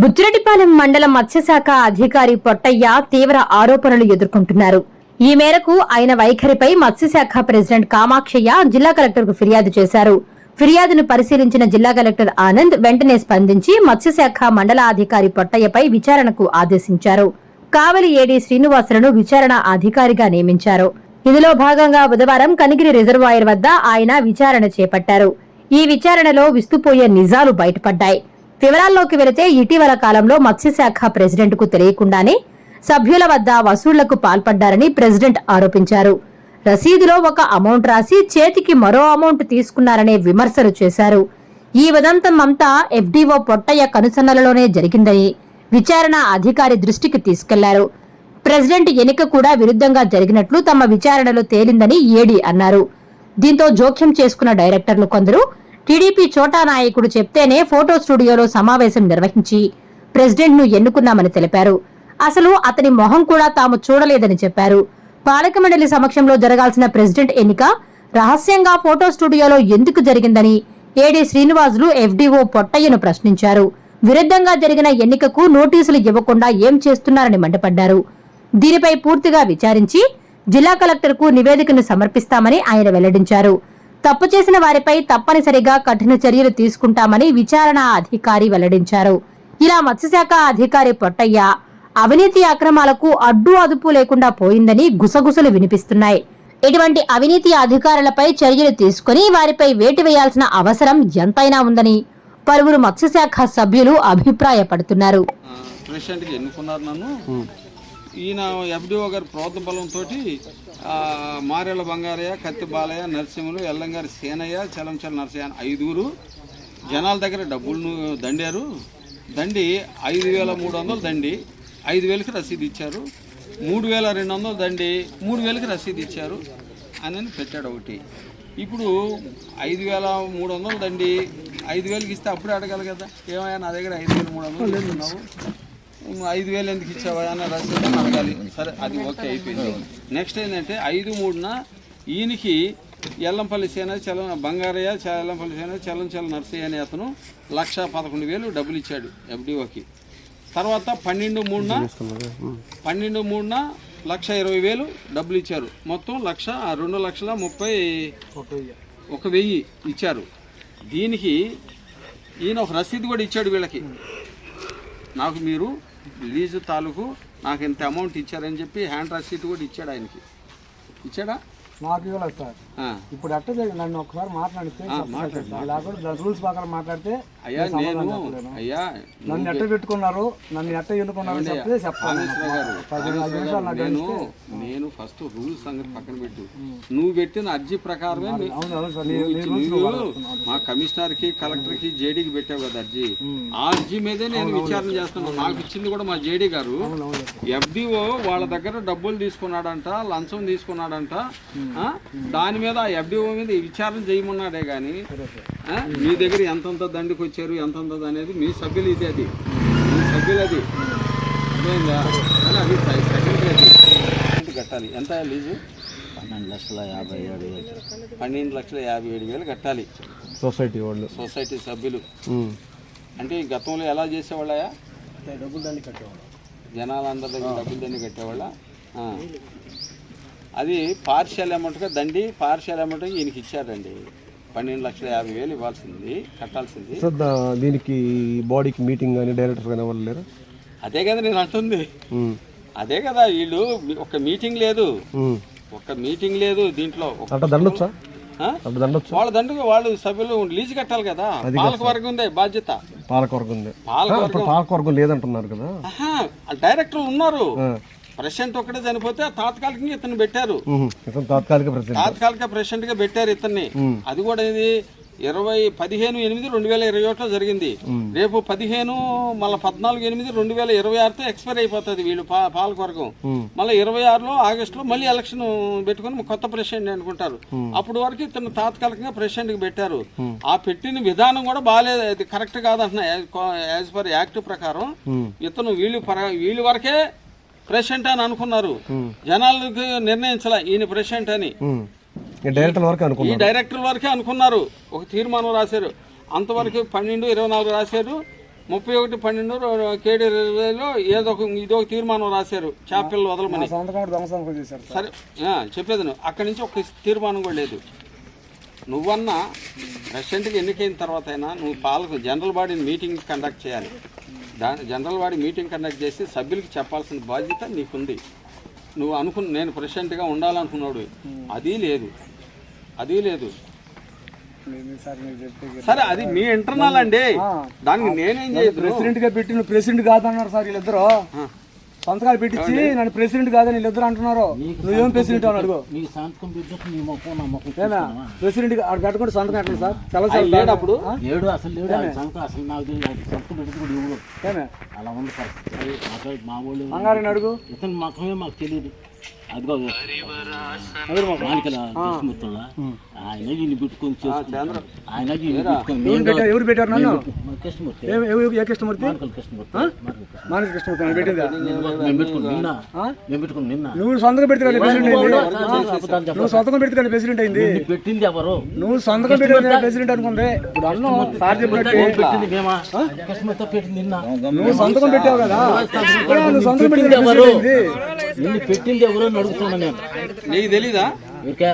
బుచ్చిరెడ్డిపాలెం మండల మత్స్యశాఖ అధికారి పొట్టయ్య తీవ్ర ఆరోపణలు ఎదుర్కొంటున్నారు. ఈ మేరకు ఆయన వైఖరిపై మత్స్యశాఖ ప్రెసిడెంట్ కామాక్షయ్య జిల్లా కలెక్టర్కు ఫిర్యాదు చేశారు. ఫిర్యాదును పరిశీలించిన జిల్లా కలెక్టర్ ఆనంద్ వెంటనే స్పందించి మత్స్యశాఖ మండలాధికారి పొట్టయ్యపై విచారణకు ఆదేశించారు. కావలి ఏడీ శ్రీనివాసులను విచారణ అధికారిగా నియమించారు. ఇందులో భాగంగా బుధవారం కనిగిరి రిజర్వాయర్ వద్ద ఆయన విచారణ చేపట్టారు. ఈ విచారణలో విస్తుపోయే నిజాలు బయటపడ్డాయి. వివరాల్లోకి వెళితే ఇటీవల కాలంలో మత్స్యశాఖ ప్రెసిడెంట్కు తెలియకుండానే సభ్యుల వద్ద వసూళ్ళకు పాల్పడ్డారని ప్రెసిడెంట్ ఆరోపించారు. రసీదులో ఒక అమౌంట్ రాసి చేతికి మరో అమౌంట్ తీసుకున్నారనే విమర్శలు చేశారు. ఈ ఉదంతం అంతా ఎఫ్డీఓ పొట్టయ్య కనుసన్నలలోనే జరిగిందని విచారణ అధికారి దృష్టికి తీసుకెళ్ళారు. ప్రెసిడెంట్ ఎన్నిక కూడా విరుద్ధంగా జరిగినట్లు తమ విచారణలో తేలిందని ఏడీ అన్నారు. దీంతో జోక్యం చేసుకున్న డైరెక్టర్లు కొందరు టీడీపీ చోటా నాయకుడు చెప్తేనే ఫోటో స్టూడియోలో సమావేశం నిర్వహించి ప్రెసిడెంట్ను ఎన్నుకున్నామని తెలిపారు. అసలు అతని మొహం కూడా తాము చూడలేదని చెప్పారు. పాలక మండలి సమక్షంలో జరగాల్సిన ప్రెసిడెంట్ ఎన్నిక రహస్యంగా ఫోటో స్టూడియోలో ఎందుకు జరిగిందని ఏడీ శ్రీనివాసులు ఎఫ్డీఓ పొట్టయ్యను ప్రశ్నించారు. విరుద్ధంగా జరిగిన ఎన్నికకు నోటీసులు ఇవ్వకుండా ఏం చేస్తున్నారని మండిపడ్డారు. దీనిపై పూర్తిగా విచారించి జిల్లా కలెక్టర్కు నివేదికను సమర్పిస్తామని ఆయన వెల్లడించారు. తప్పు చేసిన వారిపై తప్పనిసరిగా కఠిన చర్యలు తీసుకుంటామని విచారణ అధికారి వెల్లడించారు. ఇలా మత్స్యశాఖ అధికారి పొట్టయ్య అవినీతి అక్రమాలకు అడ్డు అదుపు లేకుండా పోయిందని గుసగుసలు వినిపిస్తున్నాయి. ఇటువంటి అవినీతి అధికారులపై చర్యలు తీసుకుని వారిపై వేటు వేయాల్సిన అవసరం ఎంతైనా ఉందని పలువురు మత్స్యశాఖ సభ్యులు అభిప్రాయపడుతున్నారు. ప్రెసిడెంట్కి ఎన్నుకున్నారు నన్ను. ఈయన ఎఫ్డిఓ గారి ప్రోత్త బలంతో మారేళ్ళ బంగారయ్య కత్తి బాలయ్య నరసింహులు ఎల్లంగారి సేనయ్య చలంచల నరసయ్య ఐదుగురు జనాల దగ్గర డబ్బులు దండారు. దండి ఐదు వేల మూడు వందలు దండి. ఐదు వేలకి రసీదు ఇచ్చారు. మూడు వేల రెండు వందలు దండి. మూడు వేలకి రసీదు ఇచ్చారు. అని పెట్టాడు ఒకటి. ఇప్పుడు ఐదు వేల మూడు వందలు దండి. ఐదు వేలకి ఇస్తే అప్పుడే అడగాలి కదా. ఏమయ్యా నా దగ్గర ఐదు వేల మూడు వందలు తీసుకున్నావు ఐదు వేలు ఎందుకు ఇచ్చావా అన్న రసీదు అడగాలి. సరే అది ఓకే అయిపోయింది. నెక్స్ట్ ఏంటంటే ఐదు మూడున ఈయనకి ఎల్లంపల్లి సేన చలం బంగారయ్య ఎల్లంపల్లి సేన చలం చల నర్సయ్య అనే అతను లక్ష పదకొండు వేలు డబ్బులు ఇచ్చాడు ఎఫ్డిఓకి తర్వాత పన్నెండు మూడున పన్నెండు మూడున లక్ష ఇరవై వేలు డబ్బులు ఇచ్చారు. మొత్తం లక్ష రెండు లక్షల ముప్పై ఒక వెయ్యి ఇచ్చారు. దీనికి ఈయన ఒక రసీదు కూడా ఇచ్చాడు వీళ్ళకి. నాకు మీరు లీజు తాలూకు నాకు ఇంత అమౌంట్ ఇచ్చారని చెప్పి హ్యాండ్ రసీట్ కూడా ఇచ్చాడు ఆయనకి. ఇచ్చాడా? నాకు ఇవ్వలేదు సార్. ఇప్పుడు అట్ట నన్ను ఒకసారి మాట్లాడితే రూల్స్ ప్రకారం మాట్లాడితే అయ్యా నేను అయ్యా నన్ను ఎట్ట పెట్టుకున్నారు? నన్ను ఎట్ట ఎన్నుకున్నారు చెప్తే నాకు. నేను నేను ఫస్ట్ రూల్స్ సంగతి పక్కన పెట్టు. నువ్వు పెట్టిన అర్జీ ప్రకారమే మా కమిషనర్కి కలెక్టర్కి జేడీకి పెట్టావు కదా అర్జీ. ఆ అర్జీ మీదే నేను విచారణ చేస్తున్నాను. నాకు ఇచ్చింది కూడా మా జేడీ గారు. ఎఫ్డిఓ వాళ్ళ దగ్గర డబ్బులు తీసుకున్నాడంట లంచం తీసుకున్నాడంట? దాని మీద ఎఫ్డిఓ మీద విచారణ చేయమన్నాడే కానీ ఆ? మీ దగ్గర ఎంతంత దండికి వచ్చారు ఎంతంత అనేది మీ సభ్యులు ఇది అది. మీ సభ్యులు అది. అర్థమైందా? కానీ అది సెకండరీ అది. ఎంత కట్టాలి. ఎంత లీజు? పన్నెండు లక్షల యాభై ఏడు వేలు. పన్నెండు లక్షల యాభై ఏడు వేలు కట్టాలి. సొసైటీ వాళ్ళు. సొసైటీ సభ్యులు. అంటే గతంలో ఎలా చేసేవాళ్ళయా? డబ్బులు దాన్ని కట్టేవాళ్ళు. జనాలందరి దగ్గర డబ్బులు దండి కట్టేవాళ్ళ? ఆ. అది పార్షియల్ అమౌంట్గా దండి పార్షియల్ అమౌంట్ ఈయనకి ఇచ్చారండి. పన్నెండు లక్షల యాభై వేలు ఇవ్వాల్సింది కట్టాల్సింది. సార్ దా- దీనికి బాడీకి మీటింగ్ కానీ డైరెక్టర్ కానీ ఎవరు లేరు? అదే కదా నేను అంటుంది. అదే కదా వీళ్ళు మీ- ఒక మీటింగ్ లేదు. ఒక మీటింగ్ లేదు దీంట్లో. దండొచ్చా? ఆ? దండొచ్చు? వాళ్ళ దండుకు వాళ్ళు సభ్యులు లీజు కట్టాలి కదా. పాలక వర్గం ఉందే బాధ్యత. పాలకవర్గం ఉంది. పాలక ఇప్పుడు పాలకవర్గం లేదంటున్నారు కదా. ఆహా, ఆ డైరెక్టర్లు ఉన్నారు. ప్రెసిడెంట్ ఒక్కటే చనిపోతే తాత్కాలికంగా ఇతను పెట్టారు. తాత్కాలిక ప్రెసిడెంట్ తాత్కాలిక ప్రెసిడెంట్గా పెట్టారు ఇతన్ని. అది కూడా ఇది ఇరవై పదిహేను ఎనిమిది రెండు వేల ఇరవై ఒకటిలో జరిగింది. రేపు పదిహేను మళ్ళీ పద్నాలుగు ఎనిమిది రెండు వేల ఇరవై ఆరుతో ఎక్స్పైర్ అయిపోతుంది వీళ్ళు పా- పాలకవర్గం మళ్ళీ ఇరవై ఆరులో ఆగస్టులో మళ్ళీ ఎలక్షన్ పెట్టుకుని కొత్త ప్రెసిడెంట్ అనుకుంటారు. అప్పుడు వరకు ఇతను తాత్కాలికంగా ప్రెసిడెంట్కి పెట్టారు ఆ పెట్టిన విధానం కూడా బాగాలేదు అది కరెక్ట్ కాదంటున్నా. యాజ్ పర్ యాక్ట్ ప్రకారం ఇతను వీళ్ళు వీళ్ళు వరకే ప్రెసిడెంట్ అని అనుకున్నారు. జనాలకు నిర్ణయించాల ఈయన ప్రెసిడెంట్ అని. డైరెక్టర్ వరకు ఈ డైరెక్టర్ వరకే అనుకున్నారు. ఒక తీర్మానం రాశారు. అంతవరకు పన్నెండు ఇరవై నాలుగు రాశారు. ముప్పై ఒకటి పన్నెండు కేడీ ఇరవైలో ఏదో ఒక ఇదో తీర్మానం రాశారు. చేపలు వదలమని. సార్. చెప్పేది నువ్వు. అక్కడి నుంచి ఒక తీర్మానం కూడా లేదు. నువ్వన్నా ప్రెసిడెంట్కి ఎన్నికైన తర్వాత అయినా నువ్వు పాలకు జనరల్ బాడీ మీటింగ్ కండక్ట్ చేయాలి. The general body meeting conduct చేసి సభ్యులకి చెప్పాల్సిన బాధ్యత నీకుంది. నువ్వు అనుకున్న నేను ప్రెసిడెంట్గా ఉండాలనుకున్నాడు. అది లేదు. అది లేదు. సరే అది మీ ఇంటర్నల్ అండి. దానికి నేనేం చేయదు. ప్రెసిడెంట్గా పెట్టి నువ్వు ప్రెసిడెంట్ కాదన్నారు సార్ వీళ్ళిద్దరు. సంతకాలు పెట్టించి నన్ను ప్రెసిడెంట్ కాదని వీళ్ళిద్దరు అంటున్నారు? నువ్వేం ప్రెసిడెంట్ అని అడుగు. ప్రెసిడెంట్ ఆడ పెట్టుకుంటే సంతకం ఎట్లా సార్? చాలా సార్ లేడు అప్పుడు లేడు అసలు లేడు. సంతకం అసలు నాకు సంతకం పెట్టి కూడా ఇవ్వడు. ఏమే? అలా ఉంది పరిస్థితి. మాకు మా వాళ్ళు బంగారని అడుగు. ఇతని మొక్కమే మాకు తెలియదు. అదిగో. మాలికల కృష్ణమూర్తుల ఆయన ఈయన పెట్టుకొని చేసుకుంటాడు ఆయన ఈయన పెట్టుకొని ఎవరు పెట్టారు? నన్ను? మా కృష్ణమూర్తి. ఏ- ఏ- ఏ కృష్ణమూర్తి? మాలికల కృష్ణమూర్తి. మాలికల కృష్ణమూర్తి. మానవ కృష్ణమూర్తి నన్ను పెట్టిందా? మేము పెట్టుకుని నిన్న. మేము పెట్టుకుని నిన్న. నువ్వు సొంతకం పెడితే ప్రెసిడెంట్ అయింది. నువ్వు సొంతకం పెడితే ప్రెసిడెంట్ అయింది. పెట్టింది ఎవరు? నువ్వు సంతకం పెడితే ప్రెసిడెంట్ అనుకుంది. ఇప్పుడు అన్నం సార్ చెప్పినట్టు. నువ్వు పెట్టింది మేమా? కృష్ణమూర్తి పెట్టింది నిన్న. నువ్వు సంతకం పెట్టావు కదా. నువ్వు సంతకం పెట్టింది ఎవరు? నిన్ను పెట్టింది ఎవరు అడుగుతున్నా నేను. నీకు తెలీదా? ఊరికే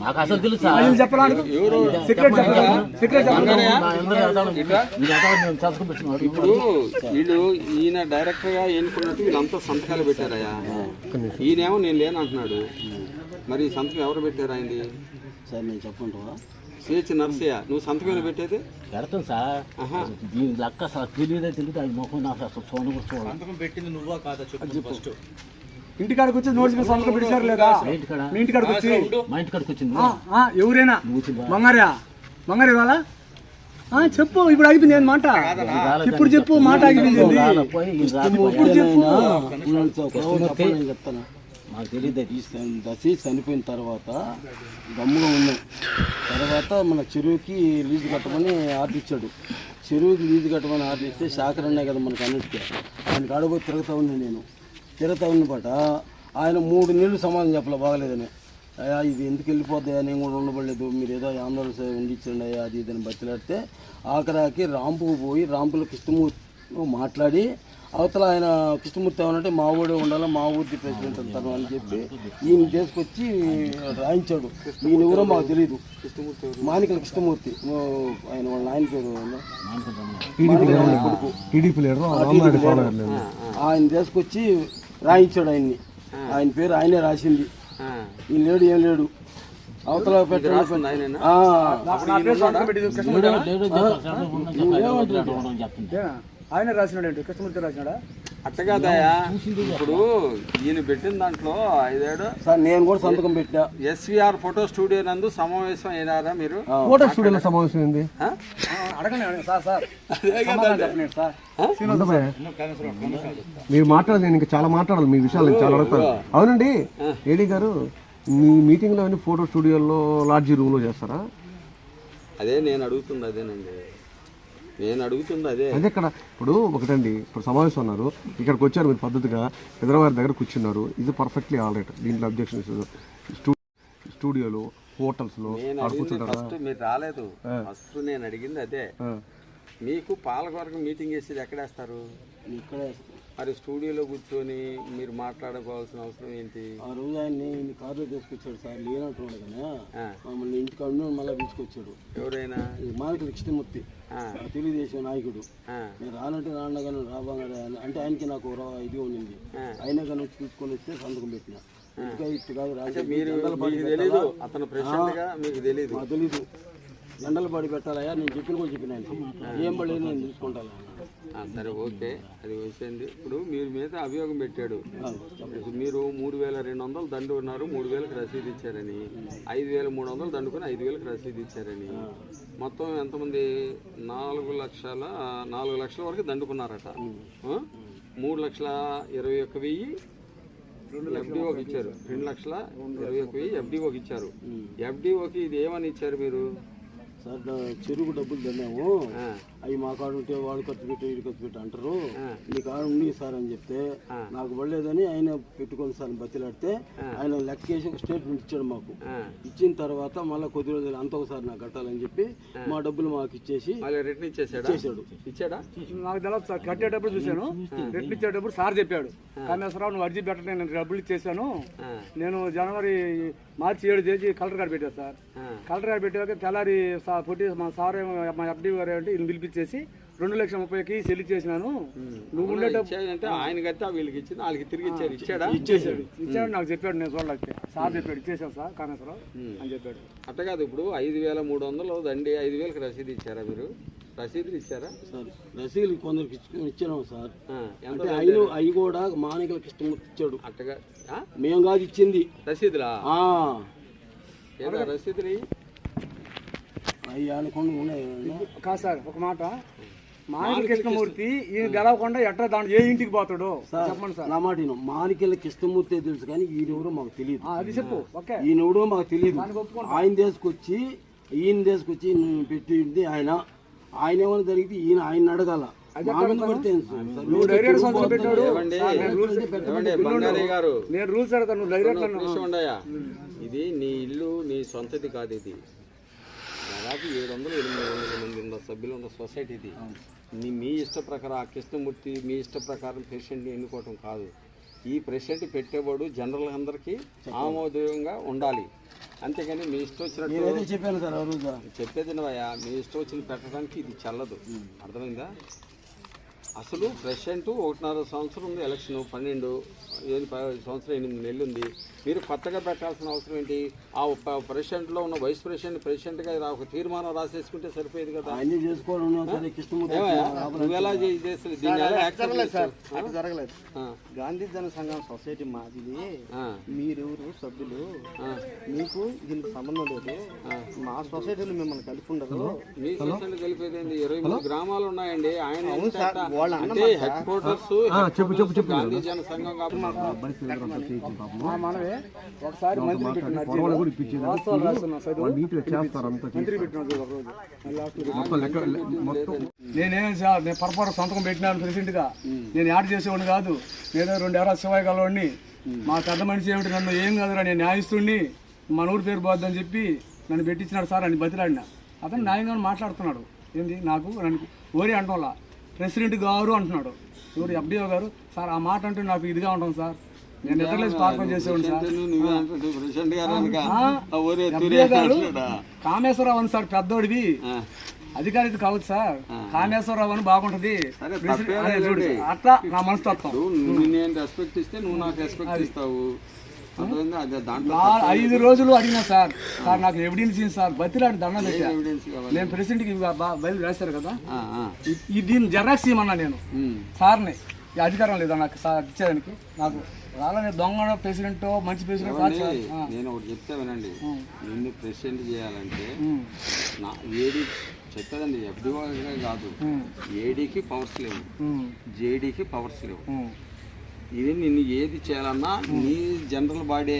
మాకు అసలు తెలుసా? సంతకం. ఇప్పుడు వీళ్ళు ఈయన డైరెక్టర్గా ఎన్నుకున్నట్టు వీళ్ళంతా సంతకాలు పెట్టారయ్యా. ఈయనేమో నేను లేను అంటున్నాడు మరి ఈ సంతకం ఎవరు పెట్టారు ఆయనది? సార్ నేను చెప్పుకుంటావా సిహెచ్ నర్సయ్య. నువ్వు సంతకం పెట్టేది? పెడతాను సార్. దీని లెక్క అసలు తెలియదే తెలియదు. అది మొహం నాకు అసలు చూడ కూడా చూడాలి ఇంటికాడికి వచ్చి నోట్స్ సంతకం పెట్టారు లేదా? ఇంటికాడ? మీ ఇంటికాడికి వచ్చి మా ఇంటికాడికి వచ్చింది ఎవరైనా? బంగారా బంగారు ఇవాళ? ఆ, చెప్పు ఇప్పుడు అయిపోయింది ఏం మాట? ఇప్పుడు చెప్పు మాట రాత్రి ఇప్పుడు చెప్పు చెప్తాను? మాకు తెలియదు. దశి చనిపోయిన తర్వాత గమ్ముగా ఉన్నాం. తర్వాత మన చెరువుకి లీజు కట్టమని ఆర్డర్ ఇచ్చాడు. చెరువుకి లీజు కట్టమని ఆర్డర్ ఇస్తే అన్నాయి కదా మనకు అన్నిటికీ. ఆయన కాడపోయి తిరుగుతూ ఉన్నా నేను. తిరుగుతూ ఉన్నపాట ఆయన మూడు నెలలు సమాధానం చెప్పలే బాగలేదని. అయ్యా ఇది ఎందుకు వెళ్ళిపోద్దా నేను కూడా ఉండబడలేదు. మీరు ఏదో ఆందోళన సేవ ఉండిచ్చండి అయ్యా అది ఇదని బతిలాడితే ఆఖరాకి రాంపుకు పోయి రాంపులో కృష్ణమూర్తి మాట్లాడి అవతల ఆయన కృష్ణమూర్తి ఏమనంటే మా ఊడే ఉండాలి మా ఊరి ప్రెసిడెంట్ అంటారు అని చెప్పి ఈయన తీసుకొచ్చి రాయించాడు. ఈయన ఎవరో మాకు తెలియదు మానికల కృష్ణమూర్తి ఆయన వాళ్ళ ఆయన పేరు ఆయన తీసుకొచ్చి రాయించాడు ఆయన్ని ఆయన పేరు ఆయనే రాసింది ఆ. ఈ లేడు ఏం లేడు అవతల పెట్టాడు. ఆయన రాసినాడు కృష్ణమూర్తి రాసినాడా అట్ట కాదయ్యా. ఇప్పుడు ఈయన పెట్టిన దాంట్లో ఐదేడు సార్ నేను కూడా సంతకం పెట్టా ఎస్విఆర్ ఫోటో స్టూడియో నందు సమావేశం అయినారా మీరు? ఫోటో స్టూడియోలో సమావేశం ఏంది? అడగండి సార్ సార్. మీరు మాట్లాడదు నేను ఇంకా చాలా మాట్లాడాలి. మీ విషయాలు నేను చాలా అడుగుతాను. అవునండి ఏడీ గారు మీ మీటింగ్లో అన్ని ఫోటో స్టూడియోలో లాడ్జీ రూమ్లో చేస్తారా? అదే నేను అడుగుతుంది అదేనండి. నేను అడుగుతుంది అదే. అదే ఇక్కడ ఇప్పుడు ఒకటండి ఇప్పుడు సమావేశం ఉన్నారు ఇక్కడికి వచ్చారు మీరు పద్ధతిగా హైదరాబాద్ దగ్గర కూర్చున్నారు ఇది పర్ఫెక్ట్లీ ఆల్ రైట్ దీంట్లో అబ్జెక్షన్స్ స్టూడియోలో హోటల్స్లో ఫస్ట్ మీరు రాలేదు. ఫస్ట్ నేను అడిగింది అదే. మీకు పాలకవర్గం మీటింగ్ చేసేది ఎక్కడేస్తారు ఇక్కడే మరి స్టూడియోలో కూర్చొని మీరు మాట్లాడుకోవాల్సిన అవసరం ఏంటి? ఆ రోజు ఆయన్ని కారులో తీసుకొచ్చాడు సార్ లేనట్టున్నాడు ఆ. మమ్మల్ని ఇంటికాడ నుండి మళ్ళీ తీసుకొచ్చాడు. ఎవరైనా? ఆ. ఆ తెలుగుదేశం నాయకుడు. నేను రానంటే రాను కానీ అంటే ఆయనకి నాకు ఇది ఉండింది. అయినా కానీ వచ్చి తీసుకొని వస్తే సంతకం పెట్టిన. ఇంకా ఇటు కాదు అతను మీకు ఎండలు పడి పెట్టాలయ్యా నేను చెప్పిన కూడా చెప్పిన. ఏం పడలేదు నేను చూసుకుంటాను. సరే ఓకే. అది వచ్చేయండి. ఇప్పుడు మీరు మీద అభియోగం పెట్టాడు. మీరు మూడు వేల రెండు వందలు దండు ఉన్నారు మూడు వేలకు రసీదు ఇచ్చారని. ఐదు వేల మూడు వందలు దండుకొని ఐదు వేలకు రసీదు ఇచ్చారని. మొత్తం ఎంతమంది? నాలుగు లక్షల నాలుగు లక్షల వరకు దండుకున్నారట? మూడు లక్షల ఇరవై ఒక్క వెయ్యి ఎఫ్డిఓకి ఇచ్చారు. రెండు లక్షల ఇరవై ఒక్క వెయ్యి ఎఫ్డిఓకి ఇచ్చారు. ఎఫ్డిఓకి ఇది ఏమని ఇచ్చారు మీరు? సార్ చెరుకు డబ్బులు తిన్నాము అవి మా కాడ ఉంటే వాడు ఖర్చు పెట్టి వీడు ఖర్చు పెట్టి అంటారు. మీ కాడ ఉంది సార్ అని చెప్తే నాకు పడలేదని ఆయన పెట్టుకొని సార్ బతిలాడితే ఆయన లెక్క వేసి ఒక స్టేట్మెంట్ ఇచ్చాడు మాకు. ఇచ్చిన తర్వాత మళ్ళీ కొద్ది రోజులు అంత ఒకసారి నాకు కట్టాలని చెప్పి మా డబ్బులు మాకు ఇచ్చేసి మళ్ళీ రిటర్న్ ఇచ్చేసాడా? ఇచ్చాడా? నాకు తెలియదు సార్ కట్టేటప్పుడు చూశాను. రిటర్న్ ఇచ్చేటప్పుడు సార్ చెప్పాడు. కామేశ్వరరావు నువ్వు అర్జీ పెట్టండి నేను డబ్బులు ఇచ్చేసాను. నేను జనవరి మార్చి ఏడు తేదీ కలెక్టర్ గారు పెట్టాను సార్. కలెక్టర్ గారు పెట్టాక తెల్లారి పొట్టి మా సార్ ఏమో మా ఎఫ్డీ గారు అంటే ఈయన పిలిపించేసి రెండు లక్షల ముప్పైకి చెల్లి చేసినాను నువ్వు ఉండేటప్పుడు ఆయన కట్టా వీళ్ళకి ఇచ్చింది వాళ్ళకి తిరిగి ఇచ్చారు ఇచ్చాడా? ఇచ్చేసాడు ఇచ్చాడు నాకు చెప్పాడు నేను చూడలేకపోతే సార్ చెప్పాడు ఇచ్చేసాను సార్ కామేశ్వరరావు అని చెప్పాడు. అట్ట కాదు ఇప్పుడు ఐదు వేల మూడు వందలు దండి ఐదు వేలకు రసీదు ఇచ్చారా మీరు? రసీదులు ఇచ్చారా? సార్ రసీదులు కొందరికి ఇచ్చినాము సార్. అంటే అవి అవి కూడా మానికలకు ఇష్టం ఇచ్చాడు. అట్టగా ఆ? మేము కాదు ఇచ్చింది. రసీదులా? ఆ, ఏదో రసీదులు కాదు సార్ ఒక మాట. మానవ కృష్ణమూర్తి ఈయన గెలవకుండా ఎట్లా దాంట్లో ఏ ఇంటికి పోతాడు? చెప్పండి సార్. నా మాట. మానికెళ్ళ కృష్ణమూర్తి తెలుసు కానీ ఈయనెవరో మాకు తెలియదు. అది చెప్పు. ఓకే. ఈయనెవడో మాకు తెలియదు. ఆయన తీసుకొచ్చి ఈయన తీసుకొచ్చి పెట్టింది ఆయన. ఆయన ఏమైనా జరిగితే ఈయన ఆయన అడగాల. ఇది నీ ఇల్లు నీ సొంతది కాదు ఇది. దాదాపు ఏడు వందలు ఎనిమిది వందల మంది ఉన్న సభ్యులు ఉన్న సొసైటీ ఇది. నీ మీ ఇష్ట ప్రకారం ఆ కృష్ణమూర్తి మీ ఇష్ట ప్రకారం ప్రెసిడెంట్ని ఎన్నుకోవటం కాదు. ఈ ప్రెసిడెంట్ పెట్టేవాడు జనరల్ అందరికీ ఆమోదయోగంగా ఉండాలి. అంతేగాని మీ ఇష్టం వచ్చినట్టు చెప్పాను సార్ చెప్పేది మీ ఇష్టం వచ్చింది పెట్టడానికి ఇది చల్లదు. అర్థమైందా? అసలు ప్రెసిడెంట్ ఒకటిన్నర సంవత్సరం ఉంది ఎలక్షన్ పన్నెండు ఏది సంవత్సరం ఎనిమిది నెలలు ఉంది. మీరు కొత్తగా పెట్టాల్సిన అవసరం ఏంటి? ఆ ప్రెసిడెంట్లో ఉన్న వైస్ ప్రెసిడెంట్ ప్రెసిడెంట్గా రా- ఒక తీర్మానం రాసేసుకుంటే సరిపోయేది కదా. నువ్వు ఎలా దీన్ని జరగలేదు గాంధీ జన సంఘం సొసైటీ మాది ఆ, మీరెవరు సభ్యులు. మీకు దీనికి సంబంధం లేదు. మా సొసైటీలో మిమ్మల్ని కలిపి ఉండరు. మీ సొసైటీ కలిపేది ఇరవై మూడు గ్రామాలు ఉన్నాయండి. ఆయన చెప్పు, చెప్పు, చెప్పు. మనమే ఒకసారి మంత్రి నేనేం సార్ నేను పొరపాటు సంతకం పెట్టినాను ప్రెసిడెంట్గా నేను యాడ్ చేసేవాడిని కాదు. నేను రెండు ఎకరాల శివాయి గలవాడిని. మా పెద్ద మనిషి ఏమిటి? నన్ను ఏం కాదురా నేను న్యాయస్తుడిని మన ఊరి పేరు పోద్దని చెప్పి నన్ను పెట్టించినాడు సార్ అని బతిలాడిన. అతను న్యాయంగా మాట్లాడుతున్నాడు. ఏంది? నాకు నన్ను ఓరి అంటోలా. ప్రెసిడెంట్ గారు అంటున్నాడు. ఎవరు? ఎఫ్డిఓ గారు. సార్ ఆ మాట అంటే నాకు ఇదిగా ఉంటాం సార్. నేను నిద్రలేసి పార్కం చేసేవాడిని సార్? కామేశ్వరరావు అని సార్ పెద్దోడివి. అధికారికి కావచ్చు సార్. కామేశ్వరరావు అని బాగుంటది. అట్లా నా మనస్తత్వం. నేను రెస్పెక్ట్ ఇస్తే నువ్వు నాకు రెస్పెక్ట్ ఇస్తావు. ఐదు రోజులు అడిగినా సార్ సార్ నాకు ఎవిడెన్స్ సార్ బతిలాడి దండం పెట్టా. నేను ప్రెసిడెంట్కి బయలు రాశారు కదా? దీన్ని జెరాక్స్ ఇవ్వమన్నా నేను. సార్ని అధికారం లేదా నాకు సార్ ఇచ్చేదానికి? నాకు రాలని దొంగ ప్రెసిడెంట్ మంచి ప్రెసిడెంట్. నేను ఒకటి చెప్తే వినండి. నిన్ను ప్రెసిడెంట్ చేయాలంటే. నా ఏడి చెప్పేదండి ఎఫ్డిఓ కాదు. ఏడీకి పవర్స్ లేవు. జేడీకి పవర్స్ లేవు. ఇది నిన్ను ఏది చేయాలన్నా నీ జనరల్ బాడీ